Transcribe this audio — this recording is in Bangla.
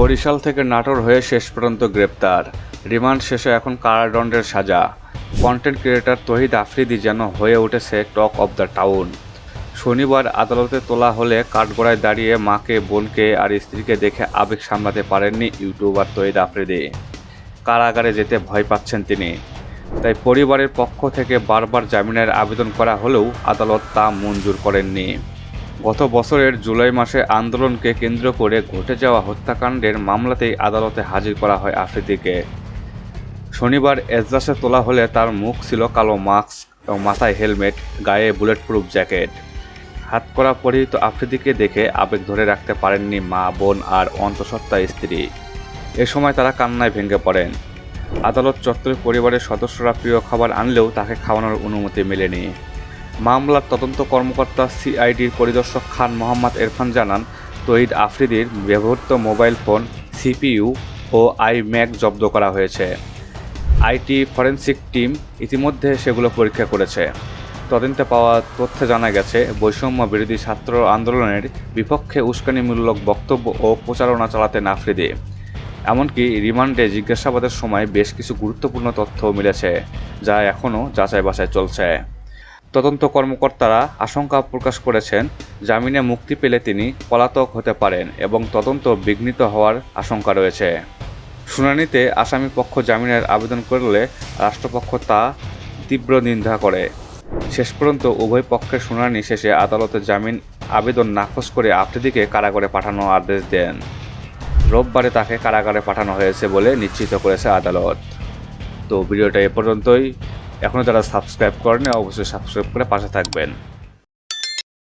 বরিশাল থেকে নাটোর হয়ে শেষ পর্যন্ত গ্রেপ্তার। রিমান্ড শেষে এখন কারাদণ্ডের সাজা। কন্টেন্ট ক্রিয়েটর তহিদ আফ্রিদি যেন হয়ে উঠেছে টক অব দ্য টাউন। শনিবার আদালতে তোলা হলে কাঠগড়ায় দাঁড়িয়ে মাকে, বোনকে আর স্ত্রীকে দেখে আবেগ সামলাতে পারেননি ইউটিউবার তহিদ আফ্রিদি। কারাগারে যেতে ভয় পাচ্ছেন তিনি। তাই পরিবারের পক্ষ থেকে বারবার জামিনের আবেদন করা হলেও আদালত তা মঞ্জুর করেননি। গত বছরের জুলাই মাসে আন্দোলনকে কেন্দ্র করে ঘটে যাওয়া হত্যাকাণ্ডের মামলাতেই আদালতে হাজির করা হয় আফ্রিদিকে। শনিবার এজলাসে তোলা হলে তার মুখ ছিল কালো মাস্ক এবং মাথায় হেলমেট, গায়ে বুলেট প্রুফ জ্যাকেট। হাত করা পরিহিত আফ্রিদিকে দেখে আবেগ ধরে রাখতে পারেননি মা, বোন আর অন্তঃসত্ত্বা স্ত্রী। এ সময় তারা কান্নায় ভেঙে পড়েন। আদালত চত্বরে পরিবারের সদস্যরা প্রিয় খাবার আনলেও তাকে খাওয়ানোর অনুমতি মেলেনি। মামলার তদন্ত কর্মকর্তা সিআইডির পরিদর্শক খান মোহাম্মদ এরফান জানান তহিদ আফ্রিদির ব্যবহৃত মোবাইল ফোন, সিপিইউ ও আইম্যাক জব্দ করা হয়েছে। আইটি ফরেন্সিক টিম ইতিমধ্যে সেগুলো পরীক্ষা করেছে। তদন্তে পাওয়া তথ্যে জানা গেছে, বৈষম্য বিরোধী ছাত্র আন্দোলনের বিপক্ষে উস্কানিমূলক বক্তব্য ও প্রচারণা চালাতেন আফ্রিদি। এমনকি রিমান্ডে জিজ্ঞাসাবাদের সময় বেশ কিছু গুরুত্বপূর্ণ তথ্য মিলেছে, যা এখনও যাচাই বাছাই চলছে। তদন্ত কর্মকর্তারা আশঙ্কা প্রকাশ করেছেন, জামিনে মুক্তি পেলে তিনি পলাতক হতে পারেন এবং তদন্ত বিঘ্নিত হওয়ার আশঙ্কা রয়েছে। শুনানিতে আসামি পক্ষ জামিনের আবেদন করলে রাষ্ট্রপক্ষ তা তীব্র নিন্দা করে। শেষ পর্যন্ত উভয় পক্ষের শুনানি শেষে আদালতে জামিন আবেদন নাকচ করে আফ্রিদিকে কারাগারে পাঠানোর আদেশ দেন। রোববারে তাকে কারাগারে পাঠানো হয়েছে বলে নিশ্চিত করেছে আদালত। তো ভিডিওটা এ পর্যন্তই। এখনও যারা সাবস্ক্রাইব করেনি অবশ্যই সাবস্ক্রাইব করে পাশে থাকবেন।